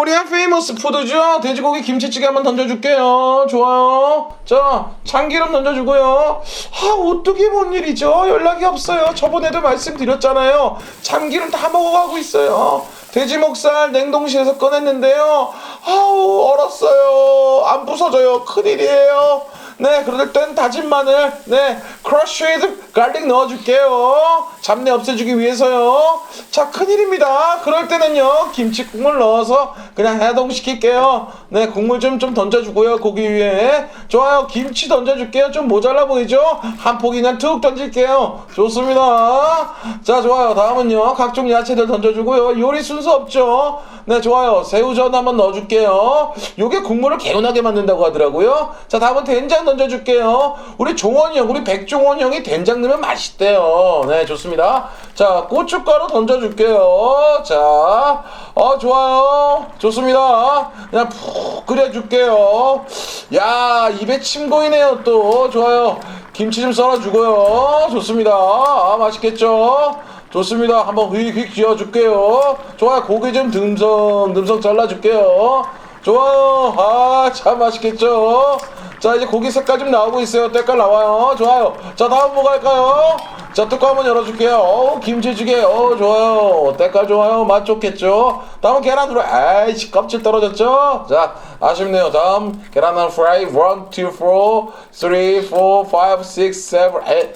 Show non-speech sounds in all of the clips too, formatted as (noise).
코리안 페이머스 푸드죠. 돼지고기 김치찌개 한번 던져줄게요. 좋아요. 자, 참기름 던져주고요. 아, 어떻게 뭔 일이죠? 연락이 없어요. 저번에도 말씀드렸잖아요. 참기름 다 먹어가고 있어요. 돼지 목살 냉동실에서 꺼냈는데요. 아우, 얼었어요. 안 부서져요. 큰일이에요. 네, 그럴 땐 다진 마늘, 네, 크러쉬드 갈릭 넣어줄게요. 잡내 없애주기 위해서요. 자, 큰일입니다. 그럴 때는요, 김치 국물 넣어서 그냥 해동시킬게요. 네, 국물 좀, 좀 던져주고요, 고기 위에. 좋아요, 김치 던져줄게요. 좀 모자라 보이죠? 한 포기 그냥 툭 던질게요. 좋습니다. 자, 좋아요. 다음은요, 각종 야채들 던져주고요. 요리 순서 없죠? 네, 좋아요. 새우젓 한번 넣어줄게요. 요게 국물을 개운하게 만든다고 하더라고요. 자, 다음은 된장 던져줄게요. 우리 종원이 형, 우리 백종원 형이 된장 넣으면 맛있대요. 네, 좋습니다. 자, 고춧가루 던져줄게요. 자, 어, 좋아요. 좋습니다. 그냥 푹 끓여줄게요. 야, 입에 침 고이네요, 또. 좋아요. 김치 좀 썰어주고요. 좋습니다. 아, 맛있겠죠? 좋습니다. 한번 휙휙 쥐어줄게요. 좋아요. 고기 좀 듬성 듬성 잘라줄게요. 좋아요. 아, 참 맛있겠죠? 자, 이제 고기 색깔 좀 나오고 있어요. 때깔 나와요. 좋아요. 자, 다음 뭐 갈까요? 자, 뚜껑 한번 열어줄게요. 어우, 김치찌개. 어, 좋아요. 때깔 좋아요. 맛 좋겠죠? 다음은 계란 후라이. 아이씨, 껍질 떨어졌죠? 자, 아쉽네요. 다음, 계란 한 프라이. 1, 2, 4, 3, 4, 5, 6, 7, 8.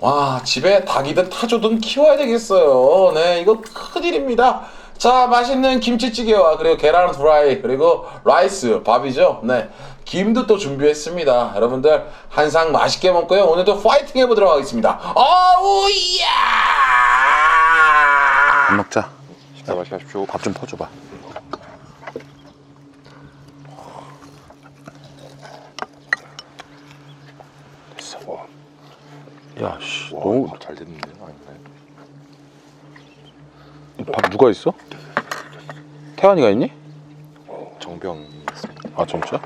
와 집에 닭이든 타조든 키워야 되겠어요 네 이거 큰일입니다 자 맛있는 김치찌개와 그리고 계란 프라이 그리고 라이스 밥이죠 네 김도 또 준비했습니다 여러분들 한상 맛있게 먹고요 오늘도 파이팅 해보도록 하겠습니다 어우 야 밥 먹자. 식사 맛있게 하십시오. 밥 좀 퍼줘봐. 됐어. 야, 씨, 와, 너무 밥잘 됐는데. 아닌가요? 밥 누가 있어? 태환이가 있니? 정병이 있습니다. 아, 진짜?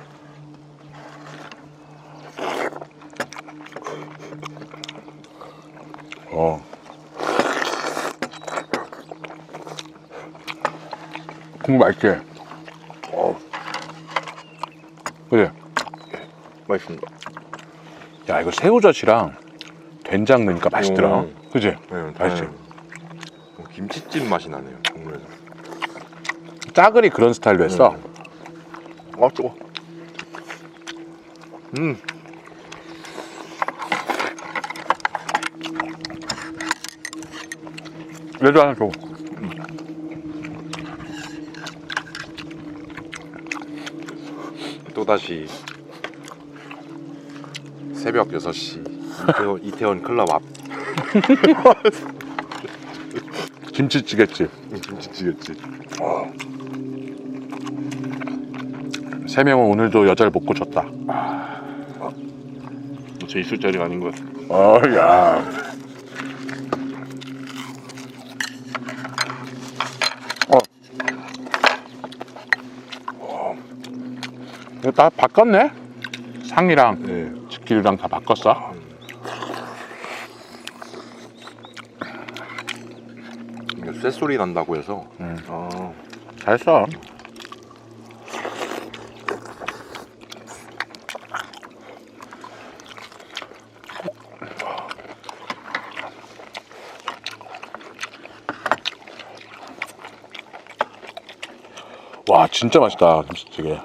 어. 국물 맛있지? 어. 그래. 맛있습니다. 야, 이거 새우젓이랑 된장 넣으니까 맛있더라. 음. 그지? 네, 맛있지? 네. 어, 김치찜 맛이 나네요. 국물에서. 짜글이 그런 스타일로 했어. 아 뜨거. 음. 얘도 하나 줘. 또 다시 새벽 6시 이태원, (laughs) 이태원 클럽 앞 (laughs) 김치찌개집. 김치찌개집. 세 명은 오늘도 여자를 못 고쳤다. 제 있을 자리가 아닌 것 같아. 어, 야. 어. 이거 다 바꿨네? 상이랑 네. 치킨이랑 다 바꿨어? 이게 쇳소리 난다고 해서. 음. 아, 잘했어. 와 진짜 맛있다 김치찌개.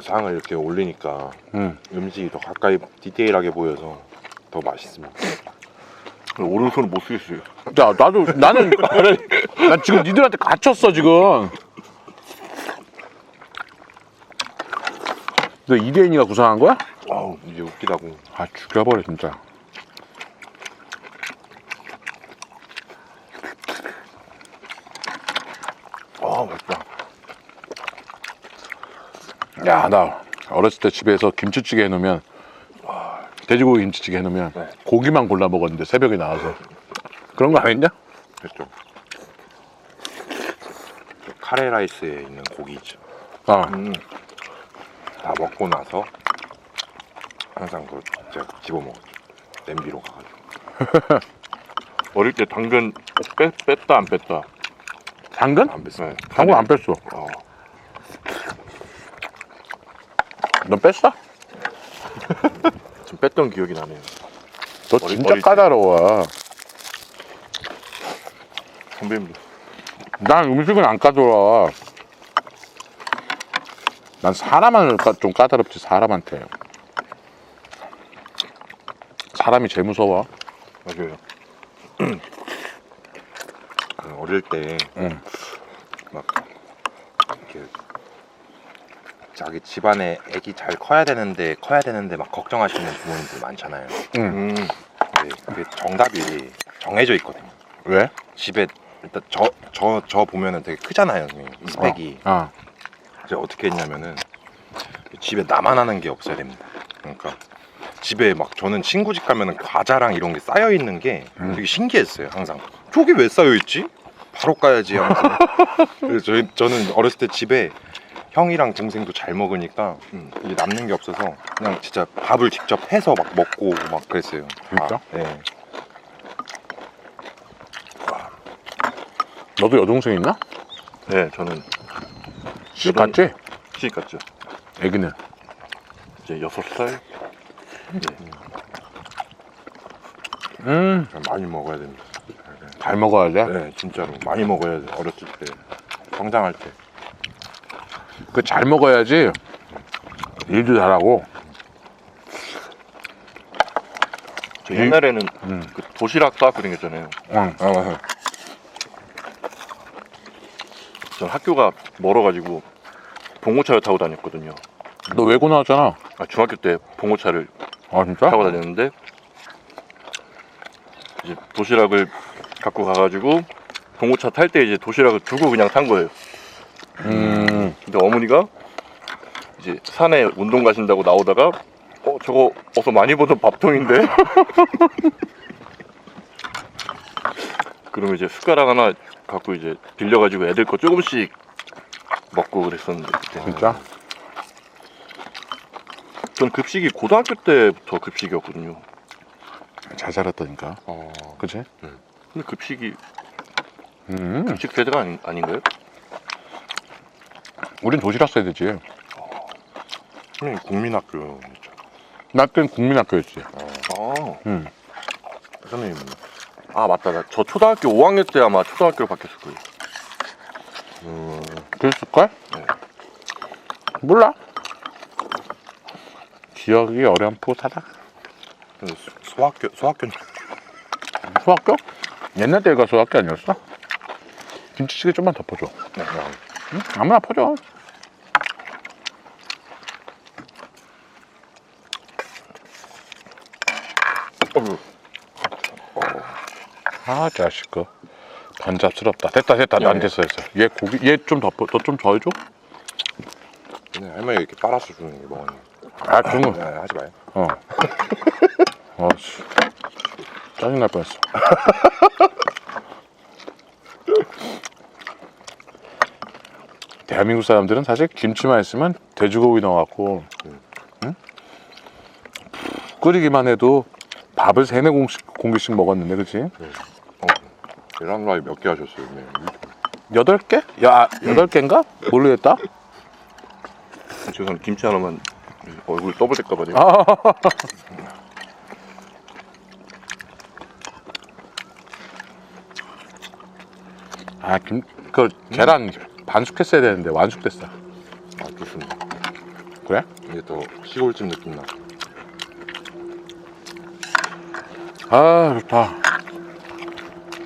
상을 이렇게 올리니까 음. 음식이 더 가까이 디테일하게 보여서 더 맛있습니다. 오른손을 못 쓰겠어요. 야 나도 나는 난 지금 니들한테 갇혔어 지금. 너 이대인이가 구상한 거야? 아우 이게 웃기다고. 아 죽여버려 진짜. 아 맛있다. 야 나 어렸을 때 집에서 김치찌개 해놓으면 돼지고기 김치찌개 해놓으면 네. 고기만 골라 먹었는데 새벽에 나와서 그런 거 아니냐? 됐죠. 카레 라이스에 있는 고기 있죠. 아 음. 다 먹고 나서 항상 그거 제가 집어 먹었죠. 냄비로 가가지고. (laughs) 어릴 때 당근 뺐, 뺐다 안 뺐다. 당근? 안 뺐어요. 네. 당근 안 뺐어. 어. 너 뺐어? (laughs) 좀 뺐던 기억이 나네요. 너 어리- 진짜 어릴 때. 까다로워. 선배님도 난 음식은 안 까다로워. 난 사람을 까- 좀 까다롭지 사람한테. 사람이 제일 무서워. 맞아요. (clears throat) 그 어릴 때 응. 막 이렇게 자기 집안에 애기 잘 커야 되는데 커야 되는데 막 걱정하시는 부모님들 많잖아요. 응. 음, 근데 그게 정답이 정해져 있거든요. 왜? 집에 일단 저 저 저 보면은 되게 크잖아요, 선생님. 이 스펙이. 어. 제가 어떻게 했냐면은 집에 나만 하는 게 없어야 됩니다. 그러니까 집에 막 저는 친구 집 가면은 과자랑 이런 게 쌓여 있는 게 음. 되게 신기했어요. 항상 저게 왜 쌓여 있지? 바로 까야지. (laughs) 그래서 저희 저는 어렸을 때 집에 형이랑 동생도 잘 먹으니까 음, 이게 남는 게 없어서 그냥 진짜 밥을 직접 해서 막 먹고 막 그랬어요. 진짜? 아, 네. 너도 여동생 있나? 네, 저는 시집 여동- 갔지? 시집 갔죠. 애기는. 이제 여섯 살. 음. 그냥 많이 먹어야 됩니다. 잘 먹어야 돼. 네, 진짜로 많이 먹어야 돼. 어렸을 때 성장할 때. 그 잘 먹어야지 일도 잘하고. 저 옛날에는 음. 그 도시락 싸고 그랬잖아요. 응. 아, 맞아요. 전 학교가 멀어가지고 봉고차를 타고 다녔거든요. 너 외고 나왔잖아. 아, 중학교 때 봉고차를 아 진짜? 타고 다녔는데 이제 도시락을 갖고 가가지고 봉고차 탈 때 이제 도시락을 두고 그냥 탄 거예요. 음. 근데 어머니가 이제 산에 운동 가신다고 나오다가 어 저거 어서 많이 보던 밥통인데 (laughs) 그러면 이제 숟가락 하나 갖고 이제 빌려가지고 애들 거 조금씩 먹고 그랬었는데 그때 진짜? 전 급식이 고등학교 때부터 급식이었거든요. 잘 살았다니까. 어, 그치? 근데 급식이 음. 급식 세대가 아닌, 아닌가요? 우린 도시락 써야 되지. 선생님 국민학교 진짜. 나 때는 국민학교였지. 아, 음. 선생님 아 맞다. 나저 초등학교 5학년 때 아마 초등학교로 바뀌었을 거예요. 음, 그랬을걸? 네. 몰라. 기억이 어렴풋하다. 그 수- 소학교 소학교 소학교? 옛날 때가 소학교 아니었어? 김치찌개 좀만 더 퍼줘. 네, 응? 아무나 퍼줘. 어휴. 아 자식 거 번잡스럽다. 됐다 됐다. 안 됐어 됐어. 얘 고기 얘 좀더더좀더 해줘. 그냥 할머니가 이렇게 빨아서 주는 게 뭐니? 아 그런 네, 거. 하지 마요. 어. 어씨. 짜증 날 뻔했어. (laughs) 대한민국 사람들은 사실 김치만 있으면 돼지고기 넣어갖고 응? 푹 끓이기만 해도 밥을 세네 공기씩 먹었는데 그치? 어, 계란 후라이 몇 개 하셨어요? 네. 여덟 개? 야 여덟 개인가? 모르겠다 죄송합니다. 김치 하나만 얼굴 떠버릴까 봐요. 아, 김, 그 계란 반숙했어야 되는데 완숙됐어. 아 좋습니다. 그래? 이게 더 시골집 느낌 나. 아, 좋다.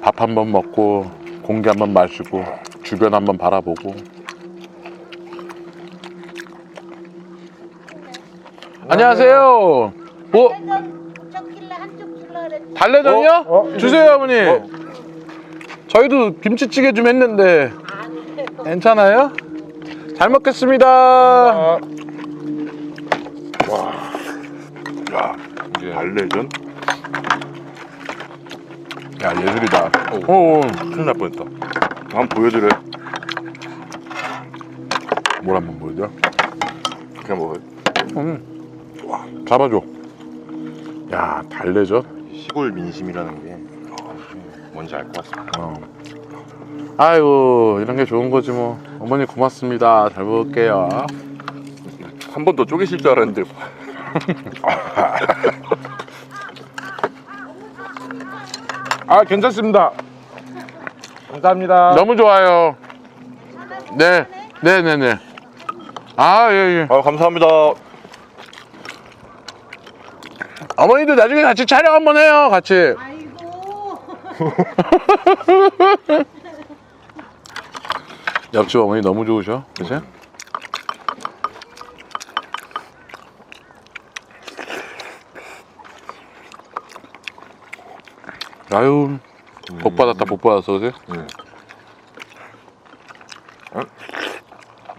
밥 한 번 먹고 공기 한 번 마시고 주변 한 번 바라보고. 안녕하세요. 뭐 킬러 한쪽 킬러 그랬지. 달래전이요? 주세요, 어머니. 저희도 김치찌개 좀 했는데 괜찮아요? 잘 먹겠습니다. 이게 달래전? 야 예술이다. 오, 큰일 날 뻔했다. 한번 보여드려요. 뭘 한번 보여줘? 그냥 먹어요. 음. 잡아줘. 야 달래전. 시골 민심이라는 게 뭔지 알 것 같습니다. 어. 아이고 이런 게 좋은 거지 뭐. 어머니 고맙습니다. 잘 먹을게요. 한 번 더 쪼개실 줄 알았는데. 아 괜찮습니다. 감사합니다. 너무 좋아요. 네 네네네. 아 예예. 아 감사합니다. 어머니도 나중에 같이 촬영 한번 해요 같이. 아이고. (laughs) 옆집 어머니 너무 좋으셔 그치? 아유 복 받았다 복 받았어 그치?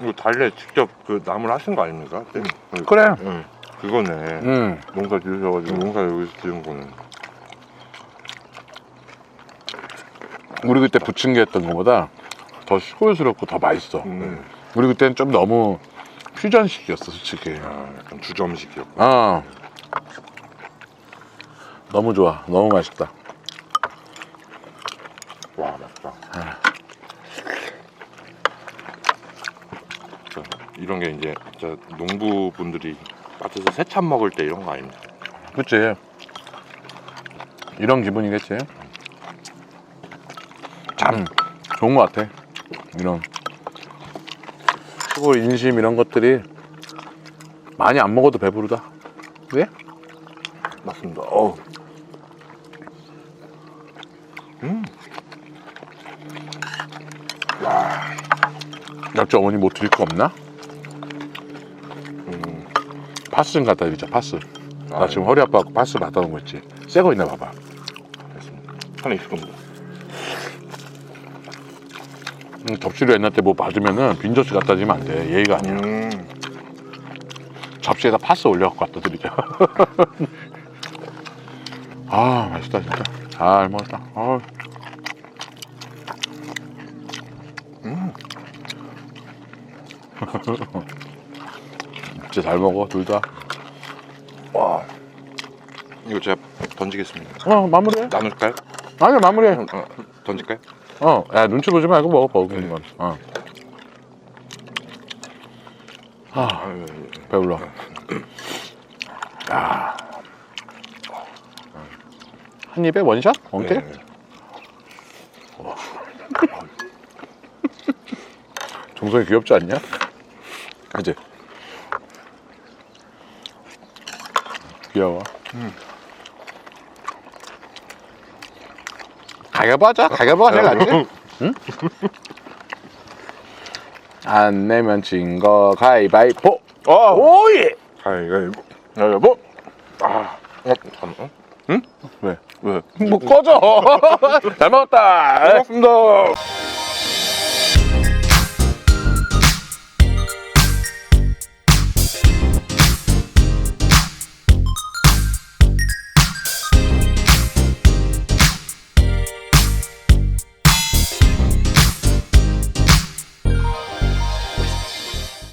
이거 달래 직접 그 나물 하신 거 아닙니까? 네. 그래 응. 그거네. 응 농사 지으셔가지고 농사 여기서 지은 거는. 우리 그때 부침개 했던 것보다 더 시골스럽고 더 맛있어. 음. 우리 그때는 좀 너무 퓨전식이었어 솔직히. 아, 약간 주점식이었고. 아. 너무 좋아. 너무 맛있다. 와 맞다. 진짜 이런 게 이제 진짜 농부분들이 밭에서 새참 먹을 때 이런 거 아닙니까? 그치. 이런 기분이겠지. 참 좋은 것 같아 이런 시골 인심 이런 것들이 많이 안 먹어도 배부르다 왜? 맞습니다. 어우. 옆집 어머니 뭐 드릴 거 없나? 음. 파스 좀 갖다 드리자 파스 나 아, 지금 허리 아파갖고 파스 놓은 거 있지 새 거 있나 봐봐 하나 있을 겁니다. 음, 접시로 옛날 때 뭐 받으면은 빈 접시 갖다 주면 안 돼 예의가 아니야 음. 접시에다 파스 올려갖고 갖다 드리자 (laughs) 아 맛있다 진짜 잘 먹었다 아. (laughs) 진짜 잘 먹어 둘 다 와. 이거 제가 던지겠습니다. 어 마무리해 나눌까요? 아니야 마무리해 어, 던질까요? 어, 야, 눈치 보지 말고 먹어, 먹는 건. 어. 아, 배불러. 야. 한 입에 원샷? 원킬? 네. (laughs) 정성이 귀엽지 않냐? 그지? 귀여워. 가위바위보 하자. 가위바위보가 제일 낫지? 응? 안 내면 진 거 가위바위보. 어! 오예! 가위가위보. 가위바위보. 아, 어, 잠깐만. 왜? 왜? 뭐 꺼져. (laughs) 잘 먹었다. 고맙습니다.